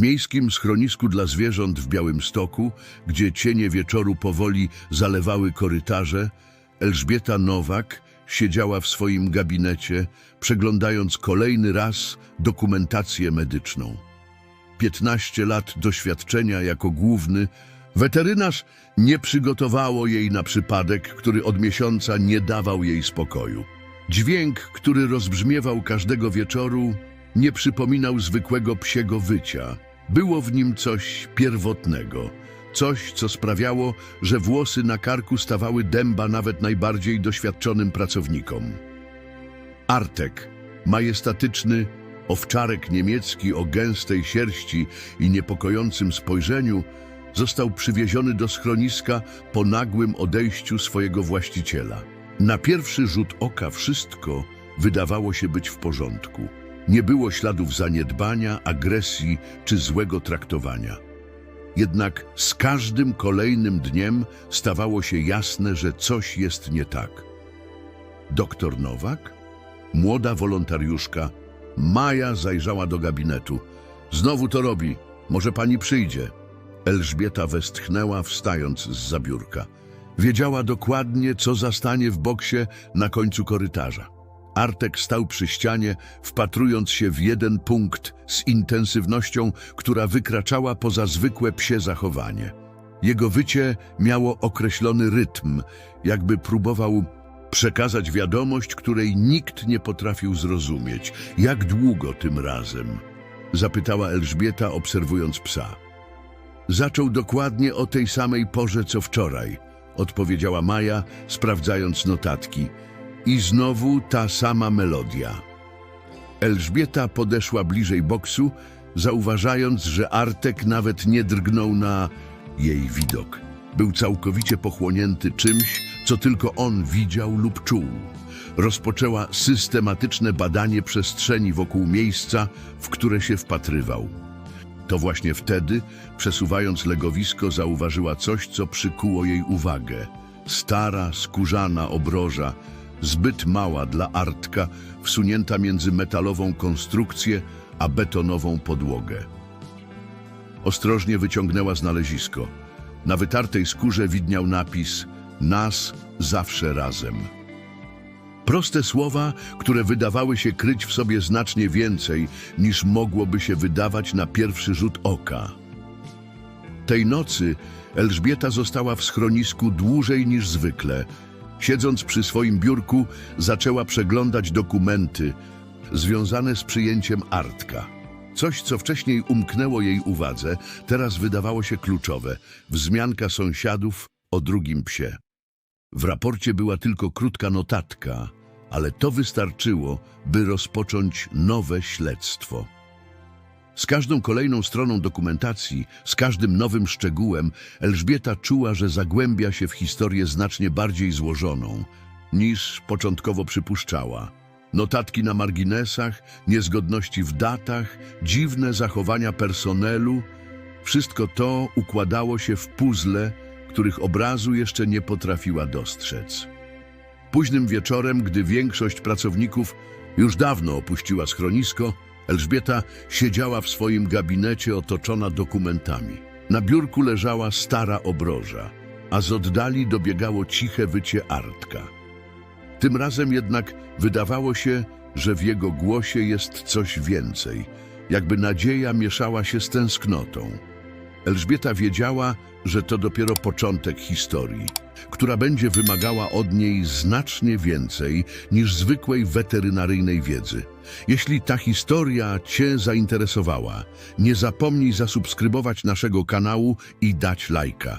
miejskim schronisku dla zwierząt w Białymstoku, gdzie cienie wieczoru powoli zalewały korytarze, Elżbieta Nowak siedziała w swoim gabinecie, przeglądając kolejny raz dokumentację medyczną. 15 lat doświadczenia jako główny, weterynarz nie przygotowało jej na przypadek, który od miesiąca nie dawał jej spokoju. Dźwięk, który rozbrzmiewał każdego wieczoru, nie przypominał zwykłego psiego wycia. Było w nim coś pierwotnego, coś, co sprawiało, że włosy na karku stawały dęba nawet najbardziej doświadczonym pracownikom. Artek, majestatyczny, owczarek niemiecki o gęstej sierści i niepokojącym spojrzeniu, został przywieziony do schroniska po nagłym odejściu swojego właściciela. Na pierwszy rzut oka wszystko wydawało się być w porządku. Nie było śladów zaniedbania, agresji czy złego traktowania. Jednak z każdym kolejnym dniem stawało się jasne, że coś jest nie tak. Doktor Nowak, młoda wolontariuszka, Maja zajrzała do gabinetu. Znowu to robi, może pani przyjdzie. Elżbieta westchnęła, wstając z zabiórka. Wiedziała dokładnie, co zastanie w boksie na końcu korytarza. Artek stał przy ścianie, wpatrując się w jeden punkt z intensywnością, która wykraczała poza zwykłe psie zachowanie. Jego wycie miało określony rytm, jakby próbował przekazać wiadomość, której nikt nie potrafił zrozumieć. Jak długo tym razem? Zapytała Elżbieta, obserwując psa. Zaczął dokładnie o tej samej porze, co wczoraj, odpowiedziała Maja, sprawdzając notatki. I znowu ta sama melodia. Elżbieta podeszła bliżej boksu, zauważając, że Artek nawet nie drgnął na jej widok. Był całkowicie pochłonięty czymś, co tylko on widział lub czuł. Rozpoczęła systematyczne badanie przestrzeni wokół miejsca, w które się wpatrywał. To właśnie wtedy, przesuwając legowisko, zauważyła coś, co przykuło jej uwagę. Stara, skórzana obroża, zbyt mała dla Artka, wsunięta między metalową konstrukcję a betonową podłogę. Ostrożnie wyciągnęła znalezisko. Na wytartej skórze widniał napis Nas zawsze razem. Proste słowa, które wydawały się kryć w sobie znacznie więcej, niż mogłoby się wydawać na pierwszy rzut oka. Tej nocy Elżbieta została w schronisku dłużej niż zwykle. Siedząc przy swoim biurku, zaczęła przeglądać dokumenty związane z przyjęciem Artka. Coś, co wcześniej umknęło jej uwadze, teraz wydawało się kluczowe. Wzmianka sąsiadów o drugim psie. W raporcie była tylko krótka notatka, ale to wystarczyło, by rozpocząć nowe śledztwo. Z każdą kolejną stroną dokumentacji, z każdym nowym szczegółem, Elżbieta czuła, że zagłębia się w historię znacznie bardziej złożoną, niż początkowo przypuszczała. Notatki na marginesach, niezgodności w datach, dziwne zachowania personelu wszystko to układało się w puzzle, których obrazu jeszcze nie potrafiła dostrzec. Późnym wieczorem, gdy większość pracowników już dawno opuściła schronisko, Elżbieta siedziała w swoim gabinecie otoczona dokumentami. Na biurku leżała stara obroża, a z oddali dobiegało ciche wycie Artka. Tym razem jednak wydawało się, że w jego głosie jest coś więcej, jakby nadzieja mieszała się z tęsknotą. Elżbieta wiedziała, że to dopiero początek historii, która będzie wymagała od niej znacznie więcej niż zwykłej weterynaryjnej wiedzy. Jeśli ta historia Cię zainteresowała, nie zapomnij zasubskrybować naszego kanału i dać lajka.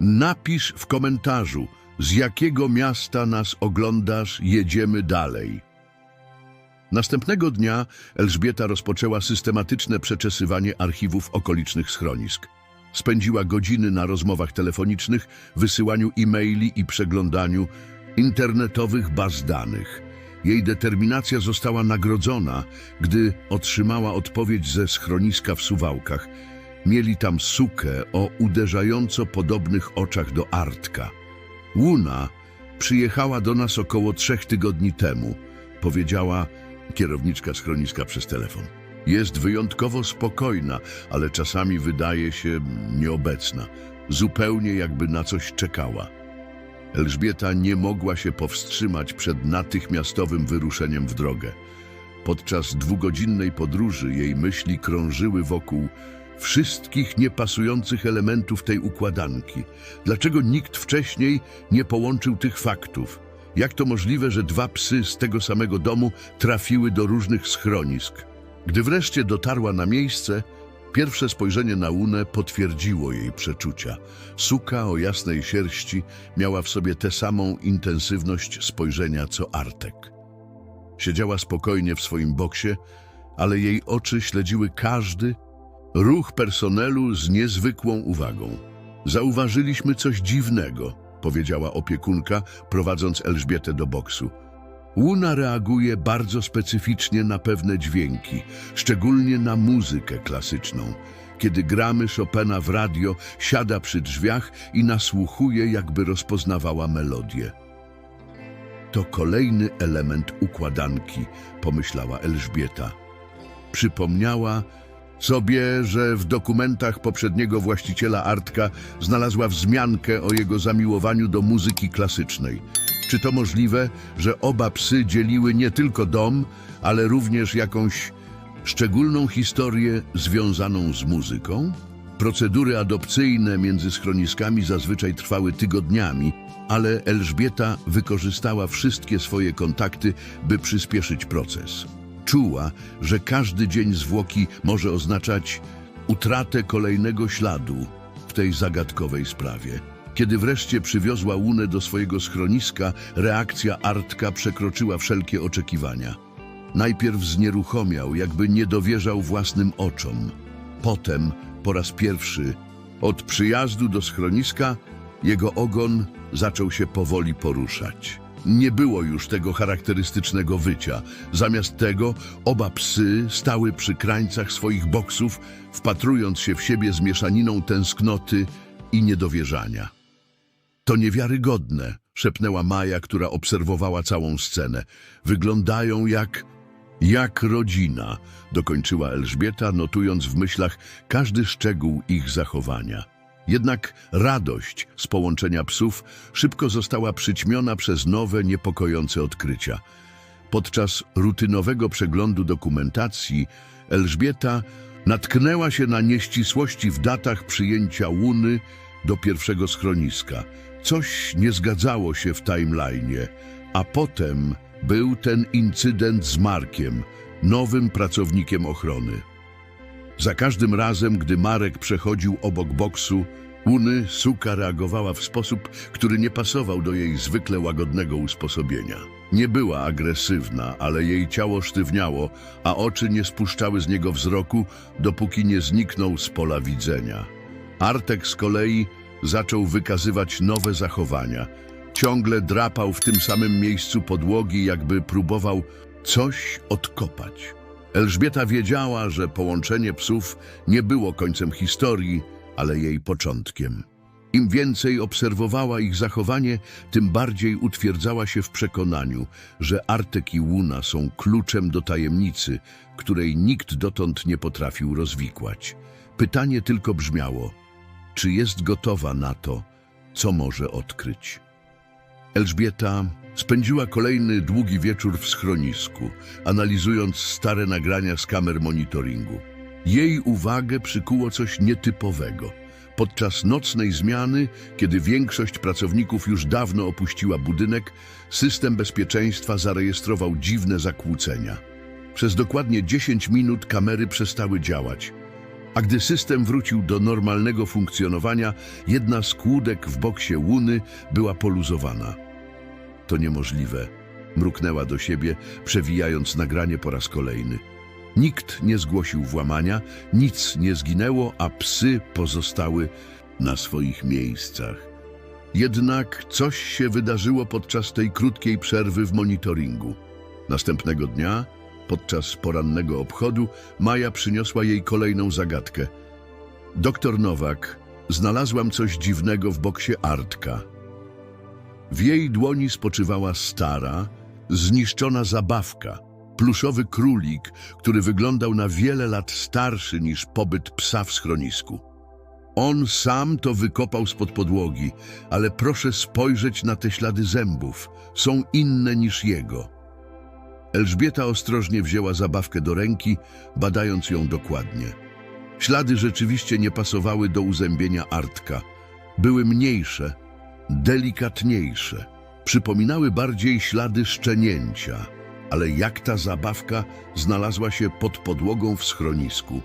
Napisz w komentarzu, z jakiego miasta nas oglądasz, jedziemy dalej. Następnego dnia Elżbieta rozpoczęła systematyczne przeczesywanie archiwów okolicznych schronisk. Spędziła godziny na rozmowach telefonicznych, wysyłaniu e-maili i przeglądaniu internetowych baz danych. Jej determinacja została nagrodzona, gdy otrzymała odpowiedź ze schroniska w Suwałkach. Mieli tam sukę o uderzająco podobnych oczach do Artka. Łuna przyjechała do nas około trzech tygodni temu, powiedziała kierowniczka schroniska przez telefon. Jest wyjątkowo spokojna, ale czasami wydaje się nieobecna, zupełnie jakby na coś czekała. Elżbieta nie mogła się powstrzymać przed natychmiastowym wyruszeniem w drogę. Podczas dwugodzinnej podróży jej myśli krążyły wokół wszystkich niepasujących elementów tej układanki. Dlaczego nikt wcześniej nie połączył tych faktów? Jak to możliwe, że dwa psy z tego samego domu trafiły do różnych schronisk? Gdy wreszcie dotarła na miejsce, pierwsze spojrzenie na Unę potwierdziło jej przeczucia. Suka o jasnej sierści miała w sobie tę samą intensywność spojrzenia co Artek. Siedziała spokojnie w swoim boksie, ale jej oczy śledziły każdy ruch personelu z niezwykłą uwagą. Zauważyliśmy coś dziwnego, powiedziała opiekunka, prowadząc Elżbietę do boksu. Łuna reaguje bardzo specyficznie na pewne dźwięki, szczególnie na muzykę klasyczną. Kiedy gramy Chopina w radio, siada przy drzwiach i nasłuchuje, jakby rozpoznawała melodię. To kolejny element układanki, pomyślała Elżbieta. Przypomniała sobie, że w dokumentach poprzedniego właściciela Artka znalazła wzmiankę o jego zamiłowaniu do muzyki klasycznej. Czy to możliwe, że oba psy dzieliły nie tylko dom, ale również jakąś szczególną historię związaną z muzyką? Procedury adopcyjne między schroniskami zazwyczaj trwały tygodniami, ale Elżbieta wykorzystała wszystkie swoje kontakty, by przyspieszyć proces. Czuła, że każdy dzień zwłoki może oznaczać utratę kolejnego śladu w tej zagadkowej sprawie. Kiedy wreszcie przywiozła Łunę do swojego schroniska, reakcja Artka przekroczyła wszelkie oczekiwania. Najpierw znieruchomiał, jakby nie dowierzał własnym oczom. Potem, po raz pierwszy, od przyjazdu do schroniska, jego ogon zaczął się powoli poruszać. Nie było już tego charakterystycznego wycia. Zamiast tego oba psy stały przy krańcach swoich boksów, wpatrując się w siebie z mieszaniną tęsknoty i niedowierzania. To niewiarygodne, szepnęła Maja, która obserwowała całą scenę. Wyglądają jak... jak rodzina, dokończyła Elżbieta, notując w myślach każdy szczegół ich zachowania. Jednak radość z połączenia psów szybko została przyćmiona przez nowe, niepokojące odkrycia. Podczas rutynowego przeglądu dokumentacji Elżbieta natknęła się na nieścisłości w datach przyjęcia Łuny do pierwszego schroniska. Coś nie zgadzało się w timeline'ie, a potem był ten incydent z Markiem, nowym pracownikiem ochrony. Za każdym razem, gdy Marek przechodził obok boksu, Uny suka reagowała w sposób, który nie pasował do jej zwykle łagodnego usposobienia. Nie była agresywna, ale jej ciało sztywniało, a oczy nie spuszczały z niego wzroku, dopóki nie zniknął z pola widzenia. Artek z kolei zaczął wykazywać nowe zachowania. Ciągle drapał w tym samym miejscu podłogi, jakby próbował coś odkopać. Elżbieta wiedziała, że połączenie psów nie było końcem historii, ale jej początkiem. Im więcej obserwowała ich zachowanie, tym bardziej utwierdzała się w przekonaniu, że Artek i Łuna są kluczem do tajemnicy, której nikt dotąd nie potrafił rozwikłać. Pytanie tylko brzmiało, czy jest gotowa na to, co może odkryć. Elżbieta spędziła kolejny długi wieczór w schronisku, analizując stare nagrania z kamer monitoringu. Jej uwagę przykuło coś nietypowego. Podczas nocnej zmiany, kiedy większość pracowników już dawno opuściła budynek, system bezpieczeństwa zarejestrował dziwne zakłócenia. Przez dokładnie 10 minut kamery przestały działać, a gdy system wrócił do normalnego funkcjonowania, jedna z kłódek w boksie łuny była poluzowana. To niemożliwe, mruknęła do siebie, przewijając nagranie po raz kolejny. Nikt nie zgłosił włamania, nic nie zginęło, a psy pozostały na swoich miejscach. Jednak coś się wydarzyło podczas tej krótkiej przerwy w monitoringu. Następnego dnia, podczas porannego obchodu, Maja przyniosła jej kolejną zagadkę. Doktor Nowak, znalazłam coś dziwnego w boksie Artka. W jej dłoni spoczywała stara, zniszczona zabawka – Pluszowy królik, który wyglądał na wiele lat starszy niż pobyt psa w schronisku. On sam to wykopał spod podłogi, ale proszę spojrzeć na te ślady zębów. Są inne niż jego. Elżbieta ostrożnie wzięła zabawkę do ręki, badając ją dokładnie. Ślady rzeczywiście nie pasowały do uzębienia Artka. Były mniejsze, delikatniejsze. Przypominały bardziej ślady szczenięcia. Ale jak ta zabawka znalazła się pod podłogą w schronisku?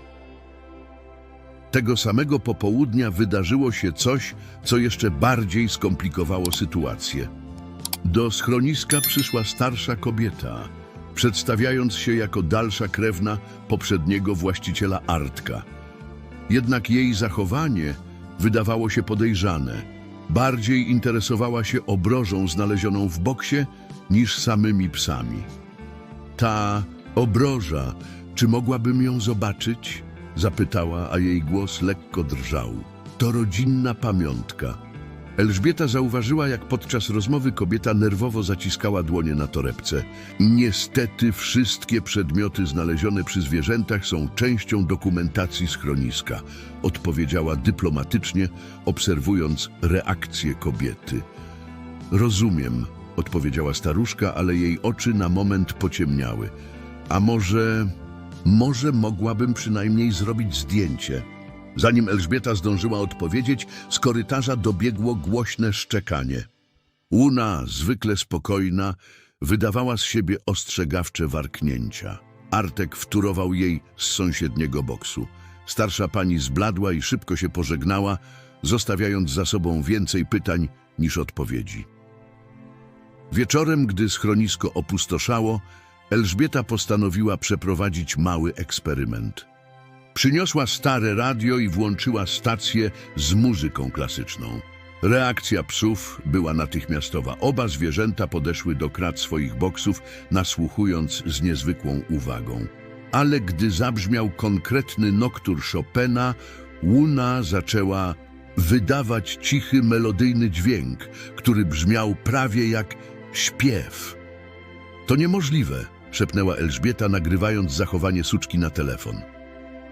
Tego samego popołudnia wydarzyło się coś, co jeszcze bardziej skomplikowało sytuację. Do schroniska przyszła starsza kobieta, przedstawiając się jako dalsza krewna poprzedniego właściciela Artka. Jednak jej zachowanie wydawało się podejrzane. Bardziej interesowała się obrożą znalezioną w boksie niż samymi psami. Ta obroża, czy mogłabym ją zobaczyć? Zapytała, a jej głos lekko drżał. To rodzinna pamiątka. Elżbieta zauważyła, jak podczas rozmowy kobieta nerwowo zaciskała dłonie na torebce. Niestety wszystkie przedmioty znalezione przy zwierzętach są częścią dokumentacji schroniska, odpowiedziała dyplomatycznie, obserwując reakcję kobiety. Rozumiem, odpowiedziała staruszka, ale jej oczy na moment pociemniały. A może... może mogłabym przynajmniej zrobić zdjęcie? Zanim Elżbieta zdążyła odpowiedzieć, z korytarza dobiegło głośne szczekanie. Łuna, zwykle spokojna, wydawała z siebie ostrzegawcze warknięcia. Artek wturował jej z sąsiedniego boksu. Starsza pani zbladła i szybko się pożegnała, zostawiając za sobą więcej pytań niż odpowiedzi. Wieczorem, gdy schronisko opustoszało, Elżbieta postanowiła przeprowadzić mały eksperyment. Przyniosła stare radio i włączyła stację z muzyką klasyczną. Reakcja psów była natychmiastowa. Oba zwierzęta podeszły do krat swoich boksów, nasłuchując z niezwykłą uwagą. Ale gdy zabrzmiał konkretny noktur Chopina, Łuna zaczęła wydawać cichy, melodyjny dźwięk, który brzmiał prawie jak śpiew. To niemożliwe, szepnęła Elżbieta, nagrywając zachowanie suczki na telefon.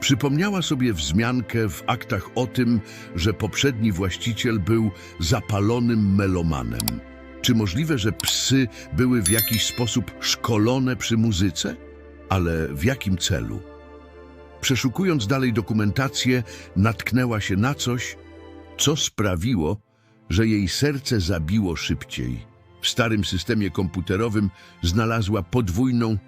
Przypomniała sobie wzmiankę w aktach o tym, że poprzedni właściciel był zapalonym melomanem. Czy możliwe, że psy były w jakiś sposób szkolone przy muzyce? Ale w jakim celu? Przeszukując dalej dokumentację, natknęła się na coś, co sprawiło, że jej serce zabiło szybciej. W starym systemie komputerowym znalazła podwójną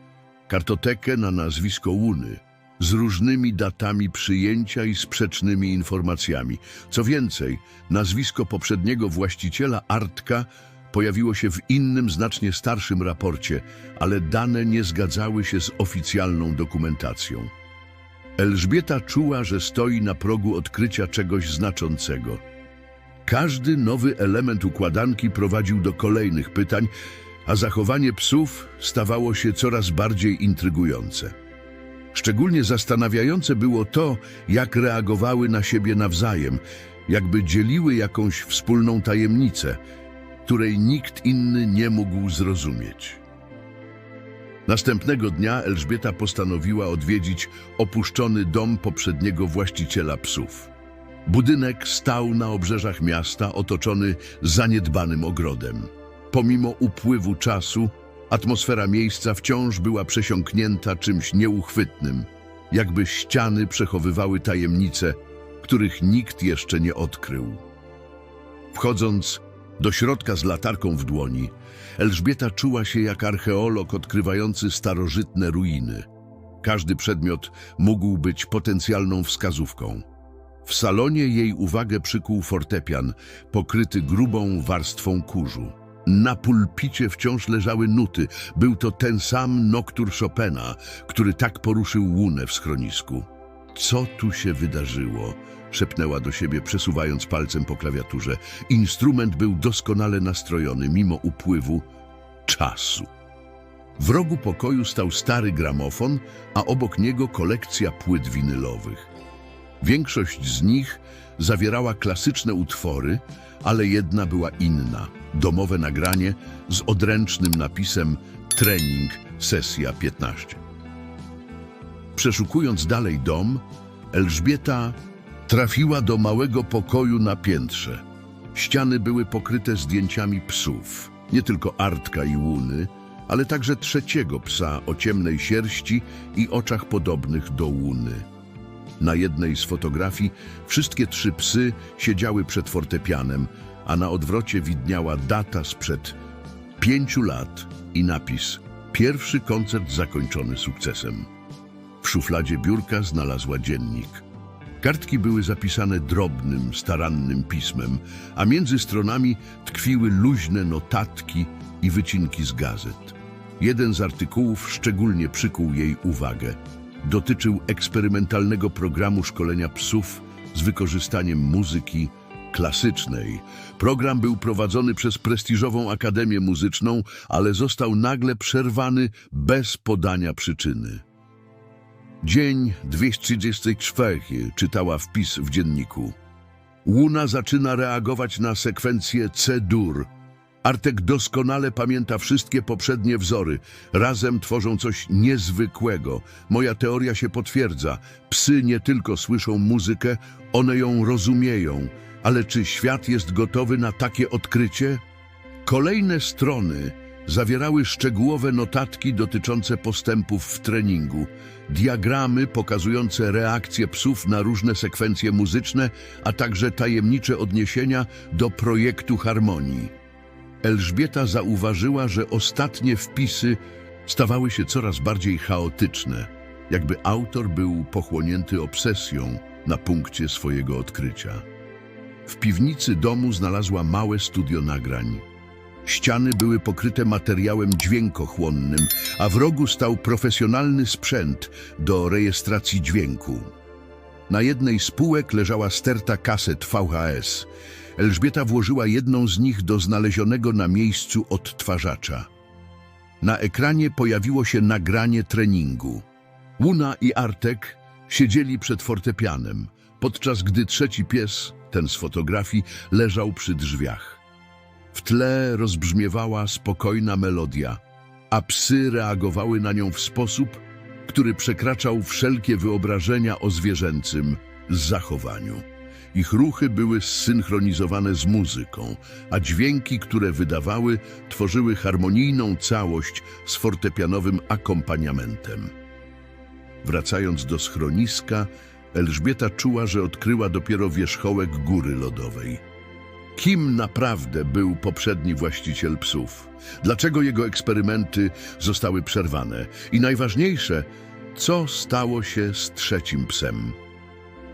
kartotekę na nazwisko Łuny z różnymi datami przyjęcia i sprzecznymi informacjami. Co więcej, nazwisko poprzedniego właściciela Artka pojawiło się w innym, znacznie starszym raporcie, ale dane nie zgadzały się z oficjalną dokumentacją. Elżbieta czuła, że stoi na progu odkrycia czegoś znaczącego. Każdy nowy element układanki prowadził do kolejnych pytań, a zachowanie psów stawało się coraz bardziej intrygujące. Szczególnie zastanawiające było to, jak reagowały na siebie nawzajem, jakby dzieliły jakąś wspólną tajemnicę, której nikt inny nie mógł zrozumieć. Następnego dnia Elżbieta postanowiła odwiedzić opuszczony dom poprzedniego właściciela psów. Budynek stał na obrzeżach miasta, otoczony zaniedbanym ogrodem. Pomimo upływu czasu, atmosfera miejsca wciąż była przesiąknięta czymś nieuchwytnym, jakby ściany przechowywały tajemnice, których nikt jeszcze nie odkrył. Wchodząc do środka z latarką w dłoni, Elżbieta czuła się jak archeolog odkrywający starożytne ruiny. Każdy przedmiot mógł być potencjalną wskazówką. W salonie jej uwagę przykuł fortepian, pokryty grubą warstwą kurzu. Na pulpicie wciąż leżały nuty. Był to ten sam noktur Chopina, który tak poruszył łunę w schronisku. Co tu się wydarzyło? Szepnęła do siebie, przesuwając palcem po klawiaturze. Instrument był doskonale nastrojony, mimo upływu czasu. W rogu pokoju stał stary gramofon, a obok niego kolekcja płyt winylowych. Większość z nich zawierała klasyczne utwory, ale jedna była inna. Domowe nagranie z odręcznym napisem Trening sesja 15. Przeszukując dalej dom, Elżbieta trafiła do małego pokoju na piętrze. Ściany były pokryte zdjęciami psów, nie tylko Artka i Łuny, ale także trzeciego psa o ciemnej sierści i oczach podobnych do Łuny. Na jednej z fotografii wszystkie trzy psy siedziały przed fortepianem, a na odwrocie widniała data sprzed pięciu lat i napis Pierwszy koncert zakończony sukcesem. W szufladzie biurka znalazła dziennik. Kartki były zapisane drobnym, starannym pismem, a między stronami tkwiły luźne notatki i wycinki z gazet. Jeden z artykułów szczególnie przykuł jej uwagę. Dotyczył eksperymentalnego programu szkolenia psów z wykorzystaniem muzyki klasycznej. Program był prowadzony przez prestiżową Akademię Muzyczną, ale został nagle przerwany bez podania przyczyny. Dzień 234 czytała wpis w dzienniku. Łuna zaczyna reagować na sekwencję C-dur. Artek doskonale pamięta wszystkie poprzednie wzory. Razem tworzą coś niezwykłego. Moja teoria się potwierdza. Psy nie tylko słyszą muzykę, one ją rozumieją. Ale czy świat jest gotowy na takie odkrycie? Kolejne strony zawierały szczegółowe notatki dotyczące postępów w treningu, diagramy pokazujące reakcje psów na różne sekwencje muzyczne, a także tajemnicze odniesienia do projektu harmonii. Elżbieta zauważyła, że ostatnie wpisy stawały się coraz bardziej chaotyczne, jakby autor był pochłonięty obsesją na punkcie swojego odkrycia. W piwnicy domu znalazła małe studio nagrań. Ściany były pokryte materiałem dźwiękochłonnym, a w rogu stał profesjonalny sprzęt do rejestracji dźwięku. Na jednej z półek leżała sterta kaset VHS. Elżbieta włożyła jedną z nich do znalezionego na miejscu odtwarzacza. Na ekranie pojawiło się nagranie treningu. Łuna i Artek siedzieli przed fortepianem, podczas gdy trzeci pies, ten z fotografii, leżał przy drzwiach. W tle rozbrzmiewała spokojna melodia, a psy reagowały na nią w sposób, który przekraczał wszelkie wyobrażenia o zwierzęcym zachowaniu. Ich ruchy były zsynchronizowane z muzyką, a dźwięki, które wydawały, tworzyły harmonijną całość z fortepianowym akompaniamentem. Wracając do schroniska, Elżbieta czuła, że odkryła dopiero wierzchołek góry lodowej. Kim naprawdę był poprzedni właściciel psów? Dlaczego jego eksperymenty zostały przerwane? I najważniejsze, co stało się z trzecim psem?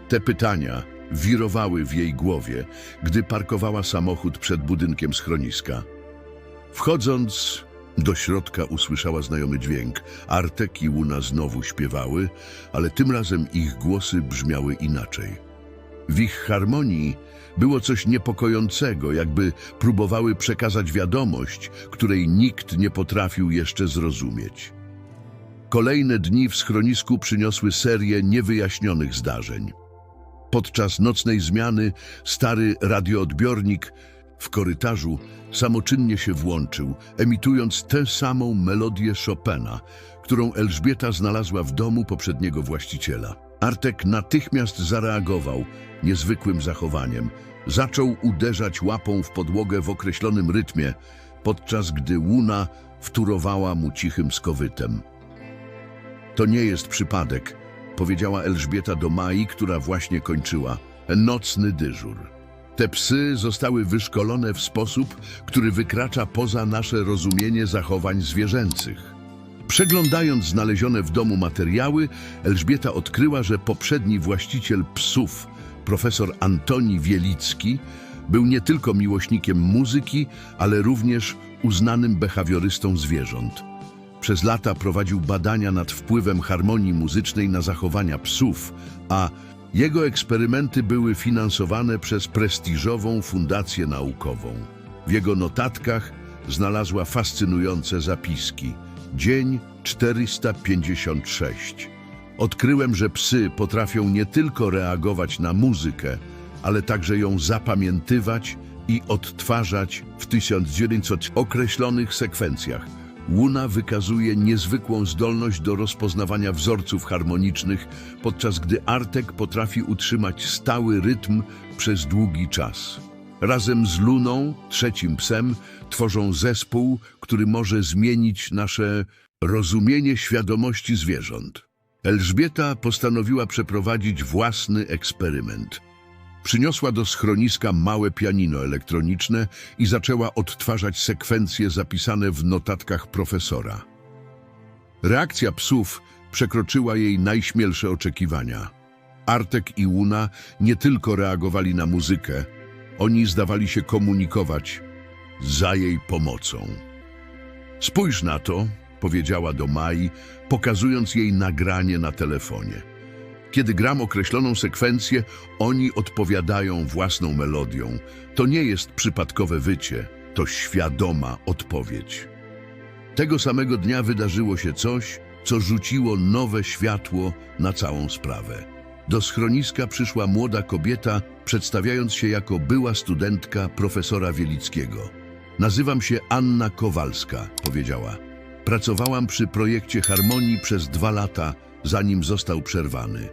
Te pytania wirowały w jej głowie, gdy parkowała samochód przed budynkiem schroniska. Wchodząc do środka usłyszała znajomy dźwięk. Artek i Łuna znowu śpiewały, ale tym razem ich głosy brzmiały inaczej. W ich harmonii było coś niepokojącego, jakby próbowały przekazać wiadomość, której nikt nie potrafił jeszcze zrozumieć. Kolejne dni w schronisku przyniosły serię niewyjaśnionych zdarzeń. Podczas nocnej zmiany stary radioodbiornik w korytarzu samoczynnie się włączył, emitując tę samą melodię Chopina, którą Elżbieta znalazła w domu poprzedniego właściciela. Artek natychmiast zareagował niezwykłym zachowaniem. Zaczął uderzać łapą w podłogę w określonym rytmie, podczas gdy Łuna wtórowała mu cichym skowytem. To nie jest przypadek, powiedziała Elżbieta do Mai, która właśnie kończyła. Nocny dyżur. Te psy zostały wyszkolone w sposób, który wykracza poza nasze rozumienie zachowań zwierzęcych. Przeglądając znalezione w domu materiały, Elżbieta odkryła, że poprzedni właściciel psów, profesor Antoni Wielicki, był nie tylko miłośnikiem muzyki, ale również uznanym behawiorystą zwierząt. Przez lata prowadził badania nad wpływem harmonii muzycznej na zachowania psów, a jego eksperymenty były finansowane przez prestiżową fundację naukową. W jego notatkach znalazła fascynujące zapiski. Dzień 456. Odkryłem, że psy potrafią nie tylko reagować na muzykę, ale także ją zapamiętywać i odtwarzać w 1900 określonych sekwencjach. Łuna wykazuje niezwykłą zdolność do rozpoznawania wzorców harmonicznych, podczas gdy Artek potrafi utrzymać stały rytm przez długi czas. Razem z Luną, trzecim psem, tworzą zespół, który może zmienić nasze rozumienie świadomości zwierząt. Elżbieta postanowiła przeprowadzić własny eksperyment. Przyniosła do schroniska małe pianino elektroniczne i zaczęła odtwarzać sekwencje zapisane w notatkach profesora. Reakcja psów przekroczyła jej najśmielsze oczekiwania. Artek i Łuna nie tylko reagowali na muzykę, oni zdawali się komunikować za jej pomocą. Spójrz na to, powiedziała do Mai, pokazując jej nagranie na telefonie. Kiedy gram określoną sekwencję, oni odpowiadają własną melodią. To nie jest przypadkowe wycie, to świadoma odpowiedź. Tego samego dnia wydarzyło się coś, co rzuciło nowe światło na całą sprawę. Do schroniska przyszła młoda kobieta, przedstawiając się jako była studentka profesora Wielickiego. Nazywam się Anna Kowalska, powiedziała. Pracowałam przy projekcie Harmonii przez dwa lata, zanim został przerwany.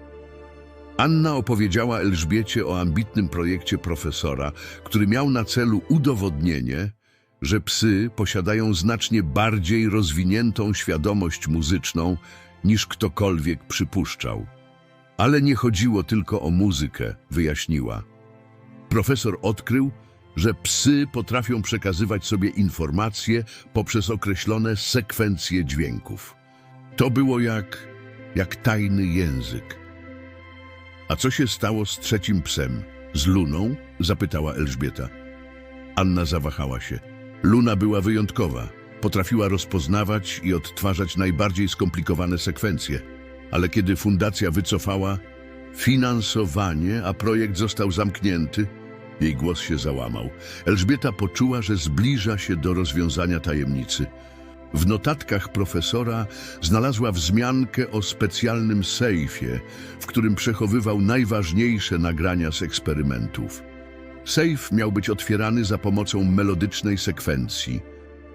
Anna opowiedziała Elżbiecie o ambitnym projekcie profesora, który miał na celu udowodnienie, że psy posiadają znacznie bardziej rozwiniętą świadomość muzyczną niż ktokolwiek przypuszczał. Ale nie chodziło tylko o muzykę, wyjaśniła. Profesor odkrył, że psy potrafią przekazywać sobie informacje poprzez określone sekwencje dźwięków. To było jak, jak tajny język. A co się stało z trzecim psem? Z Luną? zapytała Elżbieta. Anna zawahała się. Luna była wyjątkowa. Potrafiła rozpoznawać i odtwarzać najbardziej skomplikowane sekwencje. Ale kiedy fundacja wycofała finansowanie, a projekt został zamknięty, jej głos się załamał. Elżbieta poczuła, że zbliża się do rozwiązania tajemnicy. W notatkach profesora znalazła wzmiankę o specjalnym sejfie, w którym przechowywał najważniejsze nagrania z eksperymentów. Sejf miał być otwierany za pomocą melodycznej sekwencji,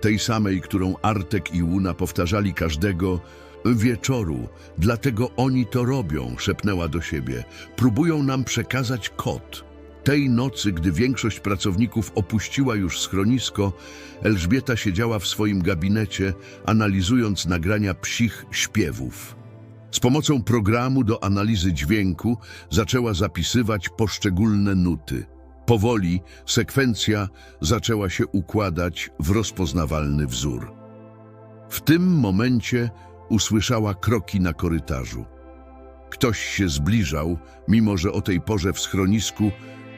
tej samej, którą Artek i Łuna powtarzali każdego wieczoru. Dlatego oni to robią, szepnęła do siebie. Próbują nam przekazać kod. Tej nocy, gdy większość pracowników opuściła już schronisko, Elżbieta siedziała w swoim gabinecie, analizując nagrania psich śpiewów. Z pomocą programu do analizy dźwięku zaczęła zapisywać poszczególne nuty. Powoli sekwencja zaczęła się układać w rozpoznawalny wzór. W tym momencie usłyszała kroki na korytarzu. Ktoś się zbliżał, mimo że o tej porze w schronisku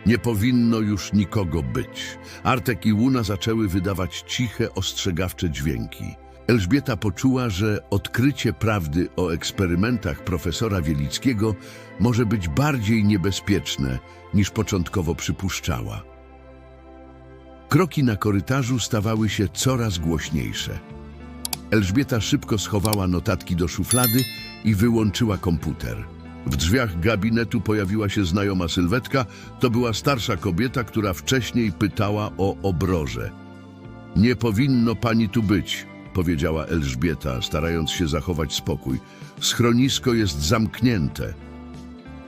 nie powinno już nikogo być. Artek i Łuna zaczęły wydawać ciche, ostrzegawcze dźwięki. Elżbieta poczuła, że odkrycie prawdy o eksperymentach profesora Wielickiego może być bardziej niebezpieczne, niż początkowo przypuszczała. Kroki na korytarzu stawały się coraz głośniejsze. Elżbieta szybko schowała notatki do szuflady i wyłączyła komputer. W drzwiach gabinetu pojawiła się znajoma sylwetka. To była starsza kobieta, która wcześniej pytała o obroże. Nie powinno pani tu być, powiedziała Elżbieta, starając się zachować spokój. Schronisko jest zamknięte.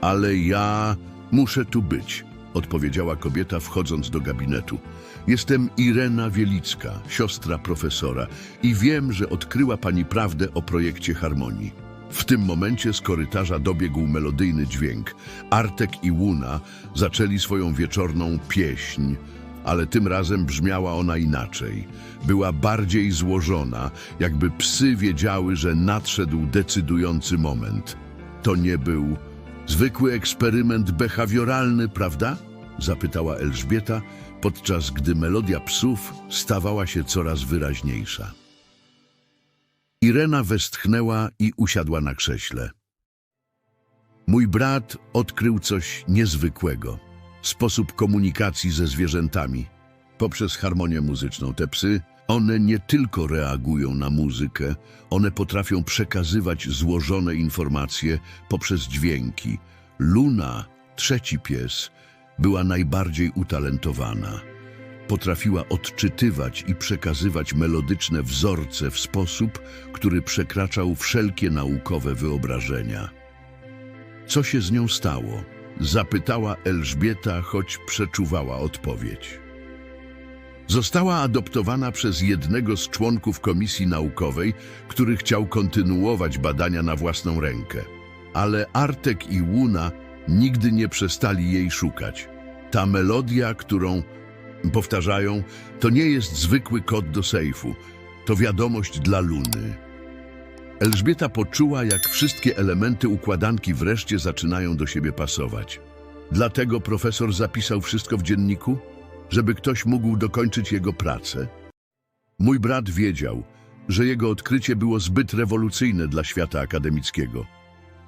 Ale ja muszę tu być, odpowiedziała kobieta, wchodząc do gabinetu. Jestem Irena Wielicka, siostra profesora i wiem, że odkryła pani prawdę o projekcie Harmonii. W tym momencie z korytarza dobiegł melodyjny dźwięk. Artek i Łuna zaczęli swoją wieczorną pieśń, ale tym razem brzmiała ona inaczej. Była bardziej złożona, jakby psy wiedziały, że nadszedł decydujący moment. To nie był zwykły eksperyment behawioralny, prawda? Zapytała Elżbieta, podczas gdy melodia psów stawała się coraz wyraźniejsza. Irena westchnęła i usiadła na krześle. Mój brat odkrył coś niezwykłego. Sposób komunikacji ze zwierzętami. Poprzez harmonię muzyczną te psy, one nie tylko reagują na muzykę, one potrafią przekazywać złożone informacje poprzez dźwięki. Luna, trzeci pies, była najbardziej utalentowana. Potrafiła odczytywać i przekazywać melodyczne wzorce w sposób, który przekraczał wszelkie naukowe wyobrażenia. Co się z nią stało? Zapytała Elżbieta, choć przeczuwała odpowiedź. Została adoptowana przez jednego z członków komisji naukowej, który chciał kontynuować badania na własną rękę. Ale Artek i Łuna nigdy nie przestali jej szukać. Ta melodia, którą powtarzają, to nie jest zwykły kod do sejfu, to wiadomość dla Luny. Elżbieta poczuła, jak wszystkie elementy układanki wreszcie zaczynają do siebie pasować. Dlatego profesor zapisał wszystko w dzienniku, żeby ktoś mógł dokończyć jego pracę. Mój brat wiedział, że jego odkrycie było zbyt rewolucyjne dla świata akademickiego.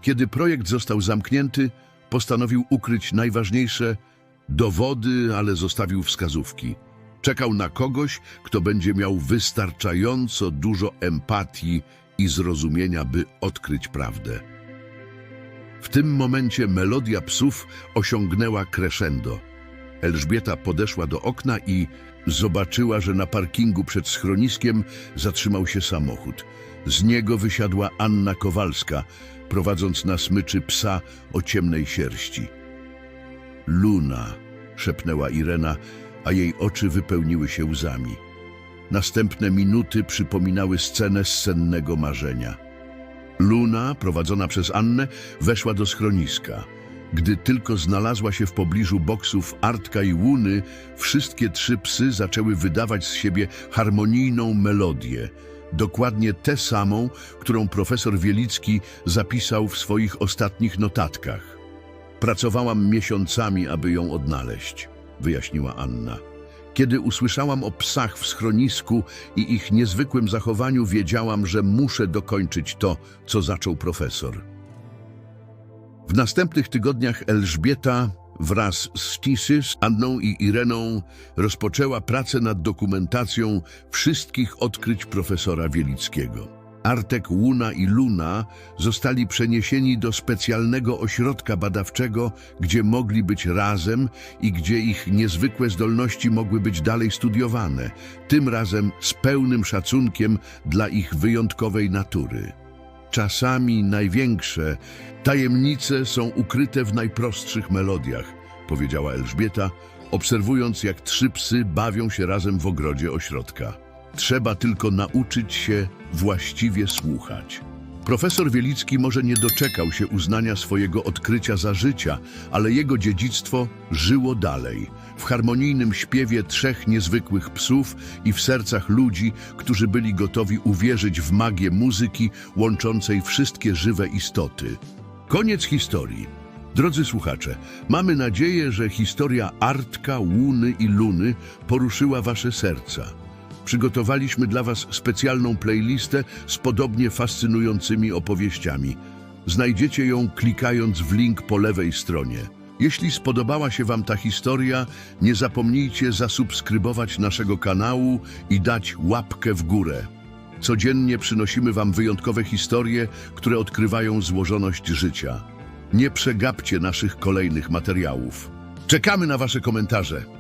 Kiedy projekt został zamknięty, postanowił ukryć najważniejsze dowody, ale zostawił wskazówki. Czekał na kogoś, kto będzie miał wystarczająco dużo empatii i zrozumienia, by odkryć prawdę. W tym momencie melodia psów osiągnęła crescendo. Elżbieta podeszła do okna i zobaczyła, że na parkingu przed schroniskiem zatrzymał się samochód. Z niego wysiadła Anna Kowalska, prowadząc na smyczy psa o ciemnej sierści. Luna, szepnęła Irena, a jej oczy wypełniły się łzami. Następne minuty przypominały scenę z sennego marzenia. Luna, prowadzona przez Annę, weszła do schroniska. Gdy tylko znalazła się w pobliżu boksów Artka i Łuny, wszystkie trzy psy zaczęły wydawać z siebie harmonijną melodię, dokładnie tę samą, którą profesor Wielicki zapisał w swoich ostatnich notatkach. Pracowałam miesiącami, aby ją odnaleźć, wyjaśniła Anna. Kiedy usłyszałam o psach w schronisku i ich niezwykłym zachowaniu, wiedziałam, że muszę dokończyć to, co zaczął profesor. W następnych tygodniach Elżbieta wraz z Tisys, Anną i Ireną rozpoczęła pracę nad dokumentacją wszystkich odkryć profesora Wielickiego. Artek, Łuna i Luna zostali przeniesieni do specjalnego ośrodka badawczego, gdzie mogli być razem i gdzie ich niezwykłe zdolności mogły być dalej studiowane, tym razem z pełnym szacunkiem dla ich wyjątkowej natury. Czasami największe tajemnice są ukryte w najprostszych melodiach, powiedziała Elżbieta, obserwując jak trzy psy bawią się razem w ogrodzie ośrodka. Trzeba tylko nauczyć się właściwie słuchać. Profesor Wielicki może nie doczekał się uznania swojego odkrycia za życia, ale jego dziedzictwo żyło dalej, w harmonijnym śpiewie trzech niezwykłych psów i w sercach ludzi, którzy byli gotowi uwierzyć w magię muzyki łączącej wszystkie żywe istoty. Koniec historii. Drodzy słuchacze, mamy nadzieję, że historia Artka, Łuny i Luny poruszyła wasze serca. Przygotowaliśmy dla Was specjalną playlistę z podobnie fascynującymi opowieściami. Znajdziecie ją klikając w link po lewej stronie. Jeśli spodobała się Wam ta historia, nie zapomnijcie zasubskrybować naszego kanału i dać łapkę w górę. Codziennie przynosimy Wam wyjątkowe historie, które odkrywają złożoność życia. Nie przegapcie naszych kolejnych materiałów. Czekamy na Wasze komentarze.